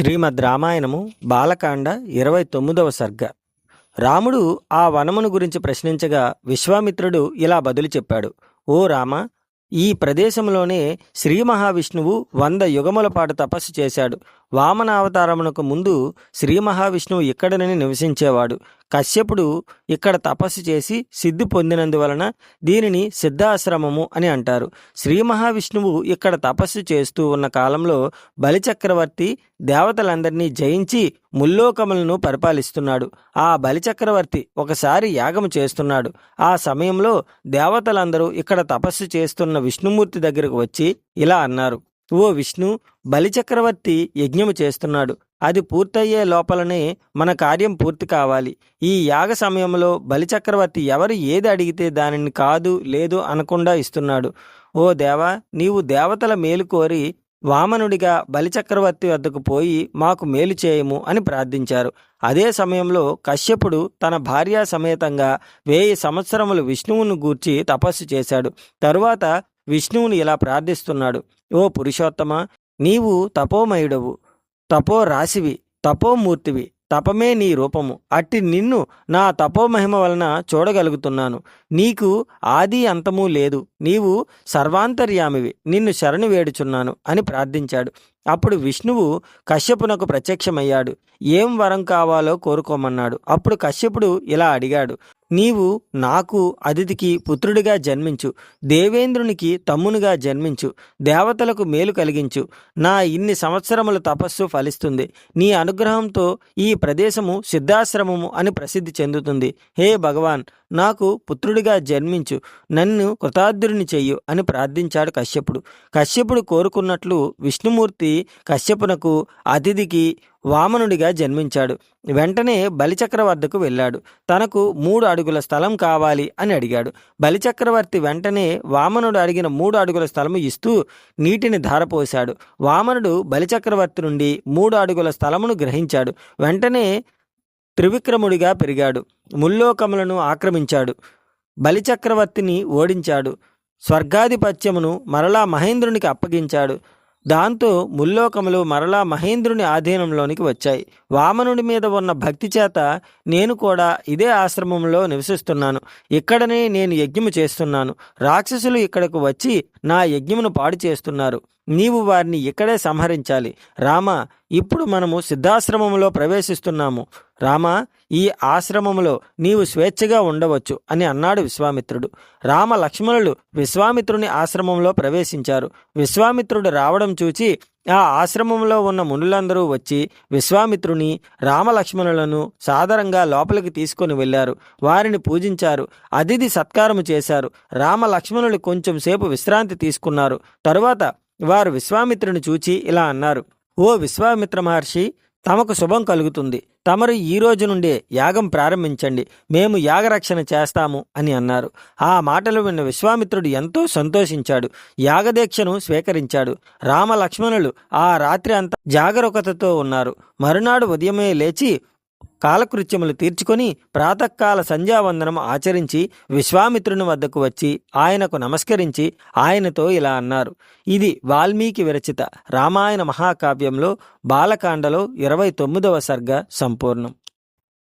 శ్రీమద్ రామాయణము బాలకాండ ఇరవై తొమ్మిదవ సర్గ. రాముడు ఆ వనమును గురించి ప్రశ్నించగా విశ్వామిత్రుడు ఇలా బదులు చెప్పాడు. ఓ రామ ఈ ప్రదేశంలోనే శ్రీ మహావిష్ణువు వంద యుగముల పాటు తపస్సు చేశాడు. వామన అవతారమునకు ముందు శ్రీ మహావిష్ణువు ఇక్కడనని నివసించేవాడు. కశ్యపుడు ఇక్కడ తపస్సు చేసి సిద్ధి పొందినందువలన దీనిని సిద్ధాశ్రమము అని అంటారు. శ్రీ మహావిష్ణువు ఇక్కడ తపస్సు చేస్తూ ఉన్న కాలంలో బలిచక్రవర్తి దేవతలందరినీ జయించి ముల్లోకములను పరిపాలిస్తున్నాడు. ఆ బలిచక్రవర్తి ఒకసారి యాగము చేస్తున్నాడు. ఆ సమయంలో దేవతలందరూ ఇక్కడ తపస్సు చేస్తున్న విష్ణుమూర్తి దగ్గరకు వచ్చి ఇలా అన్నారు. ఓ విష్ణు బలిచక్రవర్తి యజ్ఞము చేస్తున్నాడు. అది పూర్తయ్యే లోపలనే మన కార్యం పూర్తి కావాలి. ఈ యాగ సమయంలో బలిచక్రవర్తి ఎవరు ఏది అడిగితే దానిని కాదు లేదు అనకుండా ఇస్తున్నాడు. ఓ దేవా నీవు దేవతల మేలు కోరి వామనుడిగా బలిచక్రవర్తి వద్దకు పోయి మాకు మేలు చేయము అని ప్రార్థించారు. అదే సమయంలో కశ్యపుడు తన భార్యా సమేతంగా వేయి సంవత్సరములు విష్ణువును గూర్చి తపస్సు చేశాడు. తరువాత విష్ణువుని ఇలా ప్రార్థిస్తున్నాడు ఓ పురుషోత్తమ నీవు తపోమయుడవు తపో రాశివి తపోమూర్తివి తపమే నీ రూపము. అట్టి నిన్ను నా తపోమహిమ వలన చూడగలుగుతున్నాను. నీకు ఆది అంతము లేదు. నీవు సర్వాంతర్యామివి. నిన్ను శరణు వేడుచున్నాను అని ప్రార్థించాడు. అప్పుడు విష్ణువు కశ్యపునకు ప్రత్యక్షమయ్యాడు. ఏం వరం కావాలో కోరుకోమన్నాడు. అప్పుడు కశ్యపుడు ఇలా అడిగాడు. నీవు నాకు అతిథికి పుత్రుడిగా జన్మించు దేవేంద్రునికి తమ్మునిగా జన్మించు దేవతలకు మేలు కలిగించు. నా ఇన్ని సంవత్సరముల తపస్సు ఫలిస్తుంది. నీ అనుగ్రహంతో ఈ ప్రదేశము సిద్ధాశ్రమము అని ప్రసిద్ధి చెందుతుంది. హే భగవాన్ నాకు పుత్రుడిగా జన్మించు నన్ను కృతార్థుడిని చెయ్యు అని ప్రార్థించాడు కశ్యపుడు. కశ్యపుడు కోరుకున్నట్లు విష్ణుమూర్తి కశ్యపునకు అతిథికి వామనుడిగా జన్మించాడు. వెంటనే బలిచక్రవర్తికు వెళ్ళాడు. తనకు మూడు అడుగుల స్థలం కావాలి అని అడిగాడు. బలిచక్రవర్తి వెంటనే వామనుడు అడిగిన మూడు అడుగుల స్థలము ఇస్తూ నీటిని ధారపోశాడు. వామనుడు బలిచక్రవర్తి నుండి మూడు అడుగుల స్థలమును గ్రహించాడు. వెంటనే త్రివిక్రముడిగా పెరిగాడు. ముల్లోకములను ఆక్రమించాడు. బలిచక్రవర్తిని ఓడించాడు. స్వర్గాధిపత్యమును మరలా మహేంద్రునికి అప్పగించాడు. దాంతో ముల్లోకములు మరలా మహేంద్రుని ఆధీనంలోనికి వచ్చాయి. వామనుడి మీద ఉన్న భక్తి చేత నేను కూడా ఇదే ఆశ్రమంలో నివసిస్తున్నాను. ఇక్కడనే నేను యజ్ఞము చేస్తున్నాను. రాక్షసులు ఇక్కడకు వచ్చి నా యజ్ఞమును పాడు చేస్తున్నారు. నీవు వారిని ఇక్కడే సంహరించాలి. రామ ఇప్పుడు మనము సిద్ధాశ్రమంలో ప్రవేశిస్తున్నాము. రామ ఈ ఆశ్రమంలో నీవు స్వేచ్ఛగా ఉండవచ్చు అని అన్నాడు విశ్వామిత్రుడు. రామ లక్ష్మణులు విశ్వామిత్రుని ఆశ్రమంలో ప్రవేశించారు. విశ్వామిత్రుడు రావడం చూచి ఆ ఆశ్రమంలో ఉన్న మునులందరూ వచ్చి విశ్వామిత్రుని రామలక్ష్మణులను సాదరంగా లోపలికి తీసుకొని వెళ్ళారు. వారిని పూజించారు. అతిథి సత్కారము చేశారు. రామలక్ష్మణులు కొంచెం సేపు విశ్రాంతి తీసుకున్నారు. తరువాత వారు విశ్వామిత్రుని చూచి ఇలా అన్నారు. ఓ విశ్వామిత్ర మహర్షి తమకు శుభం కలుగుతుంది. తమరు ఈ రోజు నుండే యాగం ప్రారంభించండి. మేము యాగరక్షణ చేస్తాము అని అన్నారు. ఆ మాటలు విన్న విశ్వామిత్రుడు ఎంతో సంతోషించాడు. యాగదీక్షను స్వీకరించాడు. రామ లక్ష్మణులు ఆ రాత్రి అంతా జాగరూకతతో ఉన్నారు. మరునాడు ఉదయమే లేచి కాలకృత్యములు తీర్చుకొని ప్రాతకాల సంధ్యావందనం ఆచరించి విశ్వామిత్రుని వద్దకు వచ్చి ఆయనకు నమస్కరించి ఆయనతో ఇలా అన్నారు. ఇది వాల్మీకి విరచిత రామాయణ మహాకావ్యంలో బాలకాండలో ఇరవై తొమ్మిదవ సర్గ సంపూర్ణం.